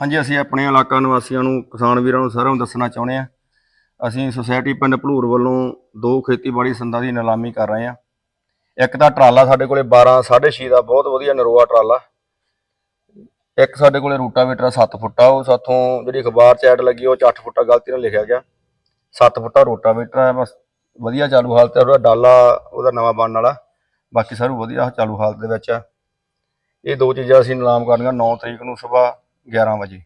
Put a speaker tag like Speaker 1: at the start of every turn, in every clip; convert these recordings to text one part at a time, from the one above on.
Speaker 1: ਹਾਂਜੀ, ਅਸੀਂ ਆਪਣੇ ਇਲਾਕਾ ਨਿਵਾਸੀਆਂ ਨੂੰ, ਕਿਸਾਨ ਵੀਰਾਂ ਨੂੰ ਸਾਰਿਆਂ ਨੂੰ ਦੱਸਣਾ ਚਾਹੁੰਦੇ ਹਾਂ। ਅਸੀਂ ਸੁਸਾਇਟੀ ਪਿੰਡ ਭਲੂਰ ਵੱਲੋਂ ਦੋ ਖੇਤੀਬਾੜੀ ਸੰਦਾਂ ਦੀ ਨਿਲਾਮੀ ਕਰ ਰਹੇ ਹਾਂ। ਇੱਕ ਤਾਂ ਟਰਾਲਾ ਸਾਡੇ ਕੋਲੇ 12 6.5 ਦਾ ਬਹੁਤ ਵਧੀਆ ਨਰੋਆ ਟਰਾਲਾ। ਇੱਕ ਸਾਡੇ ਕੋਲੇ ਰੂਟਾਵੇਟਰ 7 ਫੁੱਟਾ, ਉਹ ਸਾਥੋਂ ਜਿਹੜੀ ਅਖਬਾਰ ਚ ਐਡ ਲੱਗੀ, ਉਹ 'ਚ 8 ਫੁੱਟਾ ਗਲਤੀ ਨਾਲ ਲਿਖਿਆ ਗਿਆ। 7 ਫੁੱਟਾ ਰੋਟਾਵੇਟਰ ਹੈ, ਬਸ ਵਧੀਆ ਚਾਲੂ ਹਾਲਤ ਹੈ, ਉਹਦਾ ਡਾਲਾ, ਉਹਦਾ ਨਵਾਂ ਬਣਨ ਵਾਲਾ। ਬਾਕੀ ਸਾਰੂ ਵਧੀਆ ਚਾਲੂ ਹਾਲਤ ਦੇ ਵਿੱਚ ਆ। ਇਹ ਦੋ ਚੀਜ਼ਾਂ ਅਸੀਂ ਨਿਲਾਮ ਕਰਨੀਆਂ 9 ਤਰੀਕ ਨੂੰ ਸਵੇਰ 11 ਵਜੇ।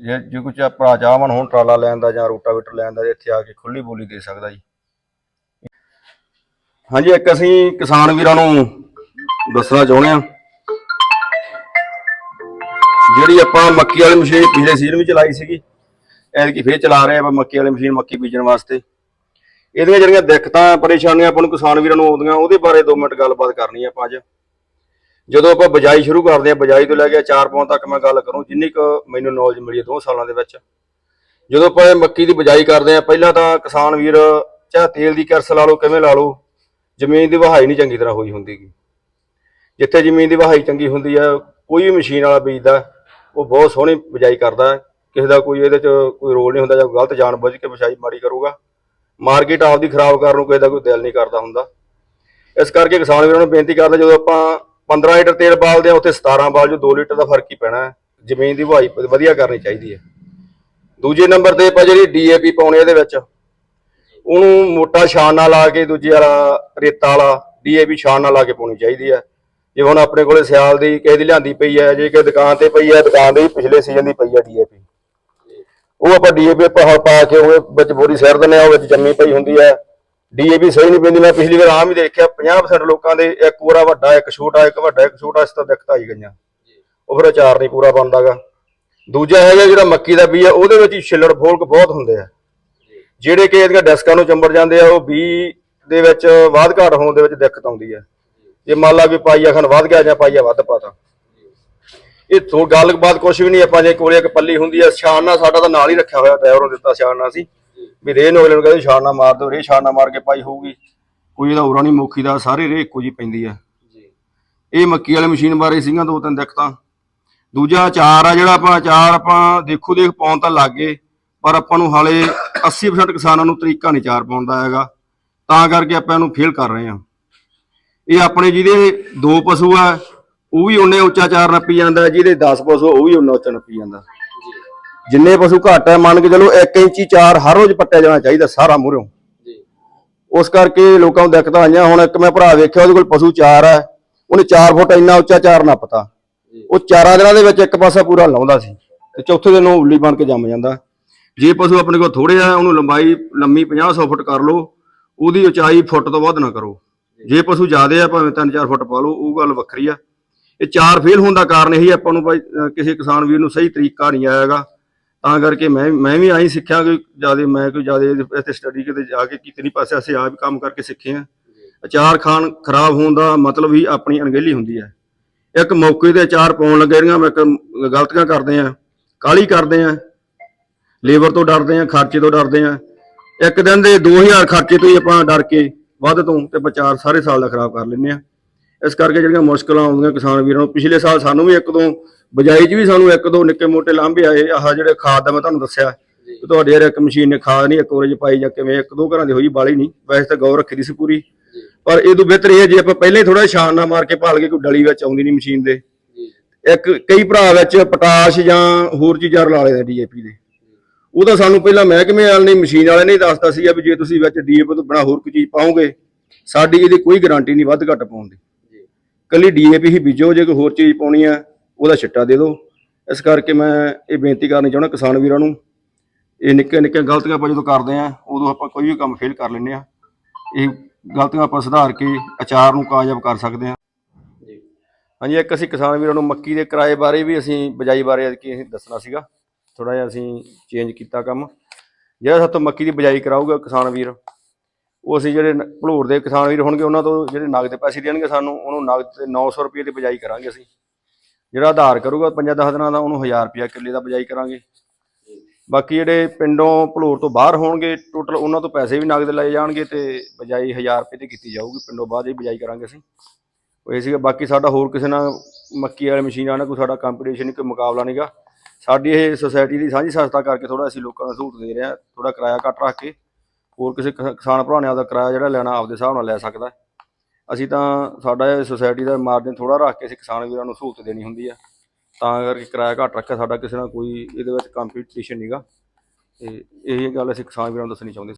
Speaker 1: ਜੇ ਜੇ ਕੁਝ ਭਰਾ ਚਾਹਵਣ ਹੁਣ ਟਰਾਲਾ ਲੈਣ ਦਾ ਜਾਂ ਰੋਟਾਵੇਟਰ ਲੈਣ ਦਾ, ਇੱਥੇ ਆ ਕੇ ਖੁੱਲੀ ਬੋਲੀ ਦੇ ਸਕਦਾ ਜੀ। ਹਾਂਜੀ, ਇੱਕ ਅਸੀਂ ਕਿਸਾਨ ਵੀਰਾਂ ਨੂੰ ਦੱਸਣਾ ਚਾਹੁੰਦੇ ਹਾਂ। ਜਿਹੜੀ ਆਪਾਂ ਮੱਕੀ ਵਾਲੀ ਮਸ਼ੀਨ ਪਿਛਲੇ ਸੀਜ਼ਨ ਵੀ ਚਲਾਈ ਸੀਗੀ, ਐਤਕੀ ਫੇਰ ਚਲਾ ਰਹੇ ਆਪਾਂ ਮੱਕੀ ਵਾਲੀ ਮਸ਼ੀਨ ਮੱਕੀ ਬੀਜਣ ਵਾਸਤੇ। ਇਹਦੀਆਂ ਜਿਹੜੀਆਂ ਦਿੱਕਤਾਂ, ਪਰੇਸ਼ਾਨੀਆਂ ਆਪਾਂ ਨੂੰ ਕਿਸਾਨ ਵੀਰਾਂ ਨੂੰ ਆਉਂਦੀਆਂ, ਉਹਦੇ ਬਾਰੇ 2 ਮਿੰਟ ਗੱਲਬਾਤ ਕਰਨੀ ਆ ਆਪਾਂ ਅੱਜ। ਜਦੋਂ ਆਪਾਂ ਬਜਾਈ ਸ਼ੁਰੂ ਕਰਦੇ ਆ ਬਜਾਈ ਤੋਂ ਲੈ ਕੇ ਚਾਰ ਪੌਂ ਤੱਕ ਮੈਂ ਗੱਲ ਕਰੂੰ, ਜਿੰਨੀ ਕੁ ਮੈਨੂੰ ਨੌਲੇਜ ਮਿਲੀ ਹੈ ਦੋ ਸਾਲਾਂ ਦੇ ਵਿੱਚ। ਜਦੋਂ ਆਪਾਂ ਇਹ ਮੱਕੀ ਦੀ ਬਜਾਈ ਕਰਦੇ ਆ ਪਹਿਲਾਂ ਤਾਂ ਕਿਸਾਨ ਵੀਰ ਚਾਹ ਤੇਲ ਦੀ ਕਿਰਸ ਲਾ ਲਓ, ਕਿਵੇਂ ਲਾ ਲਓ, ਜ਼ਮੀਨ ਦੀ ਵਹਾਈ ਨਹੀਂ ਚੰਗੀ ਤਰ੍ਹਾਂ ਹੋਈ ਹੁੰਦੀ ਗੀ। ਜਿੱਥੇ ਜ਼ਮੀਨ ਦੀ ਵਹਾਈ ਚੰਗੀ ਹੁੰਦੀ ਆ, ਕੋਈ ਵੀ ਮਸ਼ੀਨ ਵਾਲਾ ਬੀਜਦਾ, ਉਹ ਬਹੁਤ ਸੋਹਣੀ ਬਜਾਈ ਕਰਦਾ ਕਿਸੇ ਦਾ ਕੋਈ ਇਹਦੇ ਚ ਕੋਈ ਰੋਲ ਨਹੀਂ ਹੁੰਦਾ ਜਾਂ ਗਲਤ ਜਾਣ ਬੁੱਝ ਕੇ ਬਜਾਈ ਮਾੜੀ ਕਰੂਗਾ। ਮਾਰਕੀਟ ਆਪਦੀ ਖਰਾਬ ਕਰਨ ਨੂੰ ਕਿਸੇ ਦਾ ਕੋਈ ਦਿਲ ਨਹੀਂ ਕਰਦਾ ਹੁੰਦਾ। ਇਸ ਕਰਕੇ ਕਿਸਾਨ ਵੀਰਾਂ ਨੂੰ ਬੇਨਤੀ ਕਰਦਾ, ਜਦੋਂ ਆਪਾਂ 15 ਲੀਟਰ ਤੇਲ ਬਾਲਦੇ ਆ, ਉੱਥੇ 17 ਬਾਲ ਜੋ 2 ਲੀਟਰ ਦਾ ਫ਼ਰਕ ਹੀ ਪੈਣਾ ਹੈ। ਜ਼ਮੀਨ ਦੀ ਵਹਾਈ ਵਧੀਆ ਕਰਨੀ ਚਾਹੀਦੀ ਹੈ। ਦੂਜੇ ਨੰਬਰ ਤੇ ਆਪਾਂ ਜਿਹੜੀ ਡੀਏਪੀ ਪਾਉਣੀ ਇਹਦੇ ਵਿੱਚ, ਉਹਨੂੰ ਮੋਟਾ ਛਾਣ ਨਾਲ ਲਾ ਕੇ, ਦੂਜੇ ਵਾਲਾ ਰੇਤਾ ਵਾਲਾ ਡੀਏਪੀ ਛਾਣ ਨਾਲ ਲਾ ਕੇ ਪਾਉਣੀ ਚਾਹੀਦੀ ਹੈ। ਜੇ ਹੁਣ ਆਪਣੇ ਕੋਲੇ ਸਿਆਲ ਦੀ ਕਿਸੇ ਦੀ ਲਿਆਂਦੀ ਪਈ ਹੈ, ਜੇ ਕਿ ਦੁਕਾਨ ਤੇ ਪਈ ਹੈ, ਦੁਕਾਨ ਦੇ ਪਿਛਲੇ ਸੀਜ਼ਨ ਦੀ ਪਈ ਹੈ ਡੀਏਪੀ ਉਹ ਆਪਾਂ ਡੀਏਪੀ ਪਾ ਪਾ ਕੇ ਉਹ ਵਿੱਚ ਬੋਰੀ ਸਿਰ ਦਿੰਦੇ ਆ ਉਹ ਵਿੱਚ ਜੰਮੀ ਪਈ ਹੁੰਦੀ ਹੈ। ਡੀਏਪੀ ਸਹੀ ਨਹੀਂ ਪੈਂਦੀ ਮੈਂ ਪਿਛਲੀ ਵਾਰ ਆਮ ਹੀ ਦੇਖਿਆ 50% ਲੋਕਾਂ ਦੇ ਇੱਕ ਪੂਰਾ ਵੱਡਾ ਇੱਕ ਛੋਟਾ ਇੱਕ ਵੱਡਾ ਇੱਕ ਛੋਟਾ ਇਸ ਤੋਂ ਦਿੱਕਤ ਆਈ ਗਈਆਂ। ਉਹ ਫਿਰ ਅਚਾਰ ਨਹੀਂ ਪੂਰਾ ਬਣਦਾਗਾ। ਦੂਜਾ ਹੈਗਾ ਜਿਹੜਾ ਮੱਕੀ ਦਾ ਬੀਜ ਆ ਉਹਦੇ ਵਿੱਚ ਹੀ ਛਿੱਲੜ ਫੋਲਕ ਬਹੁਤ ਹੁੰਦੇ ਆ। ਜਿਹੜੇ ਕਿ ਇਹਦੀਆਂ ਡਿਸਕਾਂ ਨੂੰ ਚੰਬੜ ਜਾਂਦੇ ਆ ਉਹ ਬੀ ਦੇ ਵਿੱਚ ਵਾਧ ਘਾਟ ਹੋਣ ਦੇ ਵਿੱਚ ਦਿੱਕਤ ਆਉਂਦੀ ਹੈ ਜੇ। ਮੰਨ ਲਾ ਵੀ ਪਾਈਆ ਖਨ ਵੱਧ ਗਿਆ ਜਾਂ ਪਾਈਆ ਵੱਧ ਪਾਤਾ। ਇਹ ਤੋਂ ਗੱਲਬਾਤ ਕੁਛ ਵੀ ਨਹੀਂ ਆਪਾਂ ਜੇ ਕੋਲੇ ਇੱਕ ਪੱਲੀ ਹੁੰਦੀ ਆ ਛਾਣਨਾ ਸਾਡਾ ਤਾਂ ਨਾਲ ਹੀ ਰੱਖਿਆ ਹੋਇਆ ਡਰਾਈਵਰੋਂ ਦਿੱਤਾ ਛਾਣਨਾ ਸੀ। ਵੀ ਰੇਹ ਨੋਲੇ ਨੂੰ ਕਹਿੰਦੇ ਛਾਣਨਾ ਮਾਰ ਦਿਓ ਰੇਹ ਛਾਣਨਾ ਮਾਰ ਕੇ ਪਾਈ ਹੋਊਗੀ। ਕੋਈ ਇਹਦਾ ਉਰਾ ਨਹੀਂ ਮੁੱਖੀ ਦਾ ਸਾਰੇ ਰੇਹ ਇੱਕੋ ਜੀ ਪੈਂਦੀ ਆ। ਇਹ ਮੱਕੀ ਵਾਲੀ ਮਸ਼ੀਨ ਬਾਰੇ ਸੀਗੀਆਂ ਦੋ ਤਿੰਨ ਦਿੱਕਤਾਂ। ਦੂਜਾ ਅਚਾਰ ਆ ਜਿਹੜਾ ਆਪਾਂ ਅਚਾਰ ਆਪਾਂ ਦੇਖੋ ਦੇਖ ਪਾਉਣ ਤਾਂ ਲੱਗ ਗਏ ਪਰ ਆਪਾਂ ਨੂੰ ਹਾਲੇ 80% ਕਿਸਾਨਾਂ ਨੂੰ ਤਰੀਕਾ ਨਹੀਂ ਚਾਰ ਪਾਉਣ ਦਾ ਹੈਗਾ। ਤਾਂ ਕਰਕੇ ਆਪਾਂ ਇਹਨੂੰ ਫੇਲ ਕਰ ਰਹੇ ਹਾਂ। ਇਹ ਆਪਣੇ ਜਿਹਦੇ ਦੋ ਪਸ਼ੂ ਆ ਉਹ ਵੀ ਉਹਨੇ ਉੱਚਾ ਚਾਰ ਨੱਪੀ ਜਾਂਦਾ ਜਿਹਦੇ 10 ਪਸ਼ੂ ਉਹ ਵੀ ਉਹਨਾਂ ਉੱਚਾ ਨੱਪੀ ਜਾਂਦਾ। ਜਿੰਨੇ ਪਸ਼ੂ ਘੱਟ ਹੈ ਮੰਨ ਕੇ ਚਲੋ 1 ਇੰਚੀ ਚਾਰ ਹਰ ਰੋਜ਼ ਪੱਟਿਆ ਜਾਣਾ ਚਾਹੀਦਾ ਸਾਰਾ ਮੂਹਰੋਂ। ਉਸ ਕਰਕੇ ਲੋਕਾਂ ਨੂੰ ਦਿੱਕਤਾਂ ਆਈਆਂ। ਹੁਣ ਇੱਕ ਮੈਂ ਭਰਾ ਵੇਖਿਆ ਉਹਦੇ ਕੋਲ ਪਸ਼ੂ ਚਾਰ ਹੈ। ਉਹਨੇ 4 ਫੁੱਟ ਇੰਨਾ ਉੱਚਾ ਚਾਰ ਨੱਪਤਾ ਉਹ ਚਾਰਾਂ ਦਿਨਾਂ ਦੇ ਵਿੱਚ ਇੱਕ ਪਾਸਾ ਪੂਰਾ ਲਾਉਂਦਾ ਸੀ ਤੇ ਚੌਥੇ ਦਿਨ ਉਹ ਉੱਲੀ ਬਣ ਕੇ ਜੰਮ ਜਾਂਦਾ। ਜੇ ਪਸ਼ੂ ਆਪਣੇ ਕੋਲ ਥੋੜੇ ਆ ਉਹਨੂੰ ਲੰਬਾਈ ਲੰਮੀ 50 100 ਫੁੱਟ ਕਰ ਲਓ ਉਹਦੀ ਉਚਾਈ ਫੁੱਟ ਤੋਂ ਵੱਧ ਨਾ ਕਰੋ। ਜੇ। ਪਸ਼ੂ ਜ਼ਿਆਦੇ ਆ ਭਾਵੇਂ 3-4 ਫੁੱਟ ਪਾ ਲਓ ਉਹ ਗੱਲ ਵੱਖਰੀ ਆ। ਇਹ ਚਾਰ ਫੇਲ ਹੋਣ ਦਾ ਕਾਰਨ ਇਹੀ ਆਪਾਂ ਨੂੰ ਭਾਈ ਕਿਸੇ ਕਿਸਾਨ ਵੀਰ ਨੂੰ ਸਹੀ ਤਰੀਕਾ ਨਹੀਂ ਆਇਆਗਾ। ਤਾਂ ਕਰਕੇ ਮੈਂ ਮੈਂ ਵੀ ਆਹੀ ਸਿੱਖਿਆ ਕਿ ਜ਼ਿਆਦਾ, ਮੈਂ ਕੋਈ ਜ਼ਿਆਦਾ ਇੱਥੇ ਸਟੱਡੀ ਕਿਤੇ ਜਾ ਕੇ ਕੀਤੀ ਨਹੀਂ ਪਾਸੇ ਅਸੀਂ ਆਪ ਕੰਮ ਕਰਕੇ ਸਿੱਖੇ ਆ ਅਚਾਰ ਖਾਣ ਖਰਾਬ ਹੋਣ ਦਾ ਮਤਲਬ ਹੀ ਆਪਣੀ ਅਣਗਹਿਲੀ ਹੁੰਦੀ ਹੈ। ਇੱਕ ਮੌਕੇ ਤੇ ਅਚਾਰ ਪਾਉਣ ਲੱਗੇ ਰਹੀਆਂ, ਮੈਂ ਗਲਤੀਆਂ ਕਰਦੇ ਆ ਕਾਲੀ ਕਰਦੇ ਆ ਲੇਬਰ ਤੋਂ ਡਰਦੇ ਆ ਖਰਚੇ ਤੋਂ ਡਰਦੇ ਆ ਇੱਕ ਦਿਨ ਦੇ 2000 ਖਰਚੇ ਤੋਂ ਹੀ ਆਪਾਂ ਡਰ ਕੇ ਵੱਧ ਤੋਂ ਤੇ ਵਿਚਾਰ ਸਾਰੇ ਸਾਲ ਦਾ ਖਰਾਬ ਕਰ ਲੈਂਦੇ ਆ ਇਸ ਕਰਕੇ ਜਿਹੜੀਆਂ ਮੁਸ਼ਕਲਾਂ ਆਉਂਦੀਆਂ ਕਿਸਾਨ ਵੀਰਾਂ ਨੂੰ ਪਿਛਲੇ ਸਾਲ ਸਾਨੂੰ ਵੀ ਇੱਕ ਦੋ ਬਜਾਈ 'ਚ ਵੀ ਸਾਨੂੰ ਇੱਕ ਦੋ ਨਿੱਕੇ ਮੋਟੇ ਲਾਂਭੇ ਆਏ ਆਹ ਜਿਹੜੇ ਖਾਦ ਦਾ ਮੈਂ ਤੁਹਾਨੂੰ ਦੱਸਿਆ। ਤੁਹਾਡੇ ਯਾਰ ਇੱਕ ਮਸ਼ੀਨ ਨੇ ਖਾਦ ਨਹੀਂ ਇੱਕ 'ਚ ਪਾਈ ਜਾਂ ਕਿਵੇਂ ਇੱਕ ਦੋ ਘਰਾਂ ਦੀ ਹੋਈ ਬਾਲੀ ਨਹੀਂ ਵੈਸੇ ਤਾਂ ਗੌਰ ਰੱਖੀ ਦੀ ਸੀ ਪੂਰੀ। ਪਰ ਇਹ ਤੋਂ ਬਿਹਤਰ ਇਹ ਹੈ ਜੇ ਆਪਾਂ ਪਹਿਲਾਂ ਹੀ ਥੋੜਾ ਛਾਣ ਨਾ ਮਾਰ ਕੇ ਭਾਲ ਕੇ ਕੋਈ ਡਲੀ ਵਿੱਚ ਆਉਂਦੀ ਨਹੀਂ ਮਸ਼ੀਨ ਦੇ। ਇੱਕ ਕਈ ਭਰਾ ਵਿੱਚ ਪਟਾਸ਼ ਜਾਂ ਹੋਰ ਚੀਜ਼ਾਂ ਰਲਾ ਲੈਂਦੇ ਡੀਏਪੀ ਦੇ। ਉਹ ਤਾਂ ਸਾਨੂੰ ਪਹਿਲਾਂ ਮਹਿਕਮੇ ਵਾਲੇ ਨੇ ਮਸ਼ੀਨ ਵਾਲੇ ਨੇ ਹੀ ਦੱਸਤਾ ਸੀ ਵੀ ਜੇ ਤੁਸੀਂ ਵਿੱਚ ਡੀਏਪੀ ਤੋਂ ਬਿਨਾ ਹੋਰ ਕੋਈ ਚੀਜ਼ ਪਾਓਗੇ ਸਾਡੀ ਇਹਦੀ ਕੋਈ ਗਾਰੰਟੀ ਨਹੀਂ ਵੱਧ ਘੱਟ ਪਾਉਣ ਦੀ। ਕੱਲੀ ਡੀਏਪੀ ਹੀ ਬੀਜੋ ਜੇ ਕੋਈ ਹੋਰ ਚੀਜ਼ ਪਾਉਣੀ ਆ ਉਹਦਾ ਛਿੱਟਾ ਦੇ ਦਿਓ। ਇਸ ਕਰਕੇ ਮੈਂ ਇਹ ਬੇਨਤੀ ਕਰਨੀ ਚਾਹੁੰਦਾ ਕਿਸਾਨ ਵੀਰਾਂ ਨੂੰ ਇਹ ਨਿੱਕੇ ਨਿੱਕੇ ਗਲਤੀਆਂ ਆਪਾਂ ਜਦੋਂ ਕਰਦੇ ਆ ਉਦੋਂ ਆਪਾਂ ਕੋਈ ਵੀ ਕੰਮ ਫੇਲ ਕਰ ਲੈਂਦੇ ਆ। ਇਹ ਗਲਤੀਆਂ ਆਪਾਂ ਸੁਧਾਰ ਕੇ ਅਚਾਰ ਨੂੰ ਕਾਮਯਾਬ ਕਰ ਸਕਦੇ ਆ। ਹਾਂਜੀ ਇੱਕ ਅਸੀਂ ਕਿਸਾਨ ਵੀਰਾਂ ਨੂੰ ਮੱਕੀ ਦੇ ਕਿਰਾਏ ਬਾਰੇ ਵੀ ਅਸੀਂ ਬਜਾਈ ਬਾਰੇ ਕੀ ਅਸੀਂ ਦੱਸਣਾ ਸੀਗਾ। ਥੋੜਾ ਜਿਹਾ ਅਸੀਂ ਚੇਂਜ ਕੀਤਾ ਕੰਮ। ਜਿਹੜਾ ਸਾਤੋਂ ਮੱਕੀ ਦੀ ਬਜਾਈ ਕਰਾਊਗਾ ਕਿਸਾਨ ਵੀਰ ਉਹ ਅਸੀਂ ਜਿਹੜੇ ਨ- ਭਲੂਰ ਦੇ ਕਿਸਾਨ ਵੀਰ ਹੋਣਗੇ, ਉਹਨਾਂ ਤੋਂ ਜਿਹੜੇ ਨਗਦ ਦੇ ਪੈਸੇ ਦੇਣਗੇ ਸਾਨੂੰ, ਉਹਨੂੰ ਨਗਦ ਤੇ 900 ਰੁਪਏ ਦੀ ਬਜਾਈ ਕਰਾਂਗੇ ਅਸੀਂ। ਜਿਹੜਾ ਆਧਾਰ ਕਰੂਗਾ 5-10 ਦਿਨਾਂ ਦਾ, ਉਹਨੂੰ 1000 ਰੁਪਏ ਕਿੱਲੇ ਦਾ ਬਜਾਈ ਕਰਾਂਗੇ। ਬਾਕੀ ਜਿਹੜੇ ਪਿੰਡੋਂ ਭਲੂਰ ਤੋਂ ਬਾਹਰ ਹੋਣਗੇ, ਟੋਟਲ ਉਹਨਾਂ ਤੋਂ ਪੈਸੇ ਵੀ ਨਗਦ ਲਏ ਜਾਣਗੇ ਤੇ ਬਜਾਈ 1000 ਰੁਪਏ ਦੀ ਕੀਤੀ ਜਾਊਗੀ, ਪਿੰਡੋਂ ਬਾਅਦ ਹੀ ਬਜਾਈ ਕਰਾਂਗੇ ਅਸੀਂ। ਉਹ ਇਹ ਸੀਗਾ, ਬਾਕੀ ਸਾਡਾ ਹੋਰ ਕਿਸੇ ਨਾਲ ਮੱਕੀ ਵਾਲੇ ਮਸ਼ੀਨਾਂ ਨਾਲ ਕੋਈ ਸਾਡਾ ਕੰਪੀਟੀਸ਼ਨ ਨਹੀਂ, ਕੋਈ ਮੁਕਾਬਲਾ ਨਹੀਂਗਾ ਸਾਡੀ ਇਹ ਸੁਸਾਇਟੀ ਦੀ ਸਾਂਝੀ ਸੰਸਥਾ ਕਰਕੇ ਥੋੜਾ ਅਸੀਂ ਲੋਕਾਂ ਨੂੰ ਸਹੂਲਤ ਦੇ ਰਹੇ ਹਾਂ ਥੋੜਾ ਕਿਰਾਇਆ ਘੱਟ ਰੱਖ ਕੇ ਹੋਰ ਕਿਸੇ ਕਿਸਾ- ਕਿਸਾਨ ਭਰਾ ਨੇ ਆਪਦਾ ਕਿਰਾਇਆ ਜਿਹੜਾ ਲੈਣਾ ਆਪਦੇ ਹਿਸਾਬ ਨਾਲ ਲੈ ਸਕਦਾ। ਅਸੀਂ ਤਾਂ ਸਾਡਾ ਇਹ ਸੁਸਾਇਟੀ ਦਾ ਮਾਰਜਨ ਥੋੜਾ ਰੱਖ ਕੇ ਅਸੀਂ ਕਿਸਾਨ ਵੀਰਾਂ ਨੂੰ ਸਹੂਲਤ ਦੇਣੀ ਹੁੰਦੀ ਆ। ਤਾਂ ਕਰਕੇ ਕਿਰਾਇਆ ਘੱਟ ਰੱਖਿਆ, ਸਾਡਾ ਕਿਸੇ ਨਾਲ ਕੋਈ ਇਹਦੇ ਵਿੱਚ ਕੰਪੀਟੀਸ਼ਨ ਨਹੀਂਗਾ ਤੇ ਇਹ ਗੱਲ ਅਸੀਂ ਕਿਸਾਨ ਵੀਰਾਂ ਨੂੰ ਦੱਸਣੀ ਚਾਹੁੰਦੇ